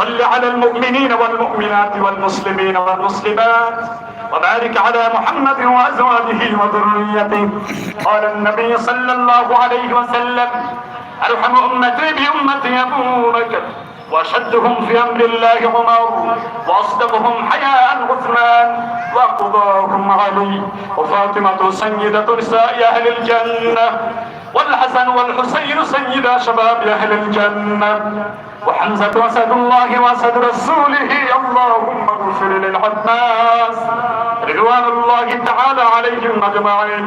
وصل على المؤمنين والمؤمنات والمسلمين والمسلمات وبارك على محمد وأزواجه وذريته. قال النبي صلى الله عليه وسلم أرحم أمتي بأمتي ابو بكر وأشدهم في أمر الله عمر وأصدقهم حياء عثمان وقضاهم علي وفاطمة سيدة نساء أهل الجنة. والحسن والحسين سيدا شباب أهل الجنة وحمزة اسد الله واسد رسوله. اللهم اغفر للعباس رضوان الله تعالى عليهم أجمعين.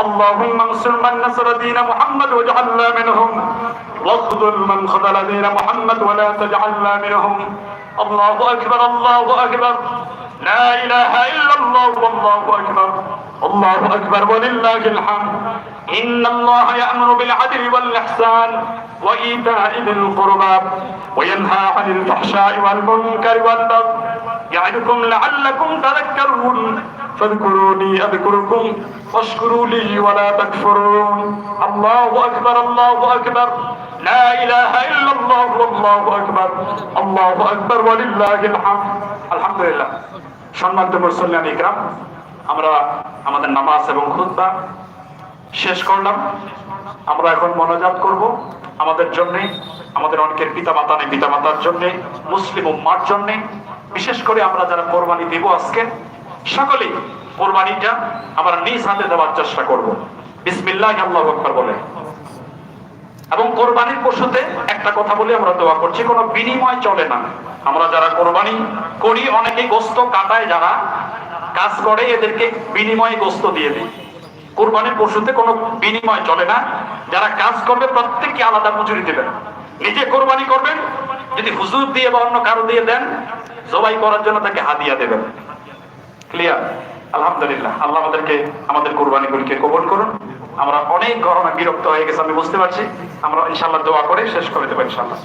اللهم انصر من نصر دين محمد واجعلنا منهم. واخذل من خذل دين محمد ولا تجعلنا منهم. الله أكبر الله أكبر. لا إله إلا الله والله أكبر. الله أكبر ولله الحمد. إن الله يأمر بالعدل والإحسان وإيتاء ذي القربى وينهى عن الفحشاء والمنكر والبغي يعدكم لعلكم تذكرون. فاذكروني أذكركم واشكروا لي ولا تكفرون. الله أكبر الله أكبر. لا إله إلا الله والله أكبر. الله أكبر ولله الحمد. الحمد لله. সম্মানিত মুসল্লান ইকরাম আমরা আমাদের নামাজ এবং খুতবা শেষ করলাম। আমরা এখন মনোজাত করব আমাদের জন্য, আমাদের অনেকের পিতা মাতা নেই পিতা মাতার জন্য, মুসলিম উম্মার জন্য। বিশেষ করে আমরা যারা কোরবানি দেব আজকে, সকলেই কোরবানিটা আমরা নিজ হাতে দেওয়ার চেষ্টা করব। বিসমিল্লাহ, আল্লাহ বলে। এবং কোরবানির পশুতে একটা কথা বলে আমরা দোয়া করছি, কোনো বিনিময় চলে না। আমরা যারা কোরবানি করি অনেকে গোস্ত কাটায় যারা কাজ করে, এদেরকে বিনিময়ে গোস্ত দিয়ে দেয়। কোরবানির পশুতে কোনো বিনিময় চলে না। যারা কাজ করবে, প্রত্যেককে আলাদা মজুরি দেবেন। নিজে কোরবানি করবেন, যদি হুজুর দিয়ে বা অন্য কারও দিয়ে দেন, জবাই করার জন্য তাকে হাদিয়া দেবেন। ক্লিয়ার আলহামদুলিল্লাহ। আল্লাহ আমাদেরকে, আমাদের কোরবানিগুলিকে কবল করুন। আমরা অনেক গরমে বিরক্ত হয়ে গেছে, আমি বুঝতে পারছি। আমরা ইনশাল্লাহ দোয়া করে শেষ করে দেবো ইনশাল্লাহ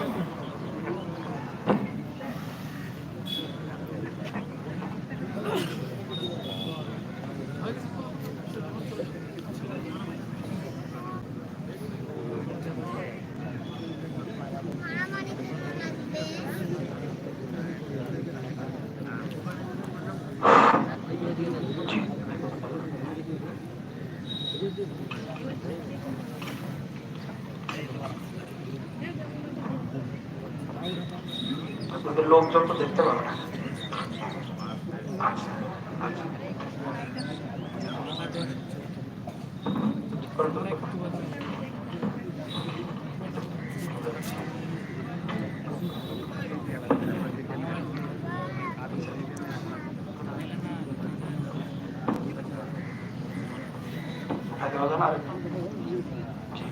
লোকজন তো দেখতে পাবে না আচ্ছা, আচ্ছা।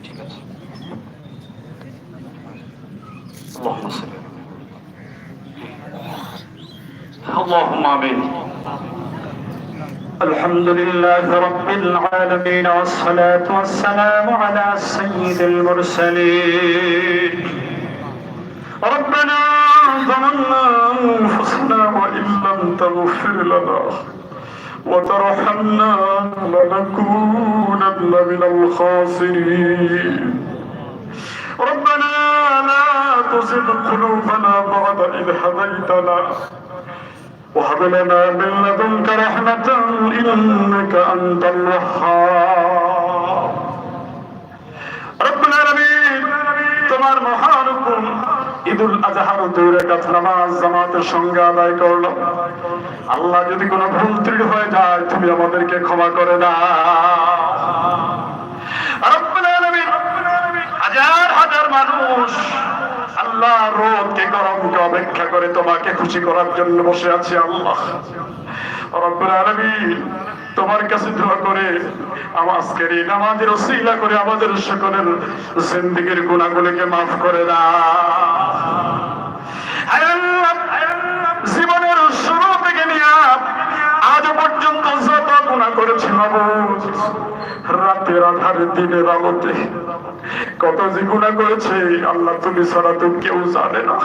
ঠিক আছে اللهم صل اللهم آمين. الحمد لله رب العالمين والصلاة والسلام على سيد المرسلين. ربنا ظلمنا أنفسنا وإن لم تغفر لنا وترحمنا لنكونن من الخاسرين. ربنا لا تزغ قلوبنا بعد إذ هديتنا وهب لنا من لدنك رحمة إنك أنت الوهاب رب العالمين তোমার মহান হুকুম ঈদুল আজহার দুই রাকাত নামাজ জামাতের সঙ্গে আদায় করলো আল্লাহ যদি কোনো ভুল ত্রুটি হয়ে যায় তুমি আমাদেরকে ক্ষমা করে দাও মানুষ আল্লাহ রোদকে গরমকে অপেক্ষা করে তোমাকে খুশি করার জন্য বসে আছে আল্লাহ। তোমার কাছে দোয়া করে এই নামাজের করে আমাদের সকলের জিন্দেগীর গুনাহগুলোকে মাফ করে আল্লাহ, জীবনের শুরু থেকে নিয়ে আজ পর্যন্ত যত গুণা করেছি মাবুদ রাতের আধারে দিনের আলোতে কত যে করেছে আল্লাহ তুমি ছাড়া তো কেউ জানে না।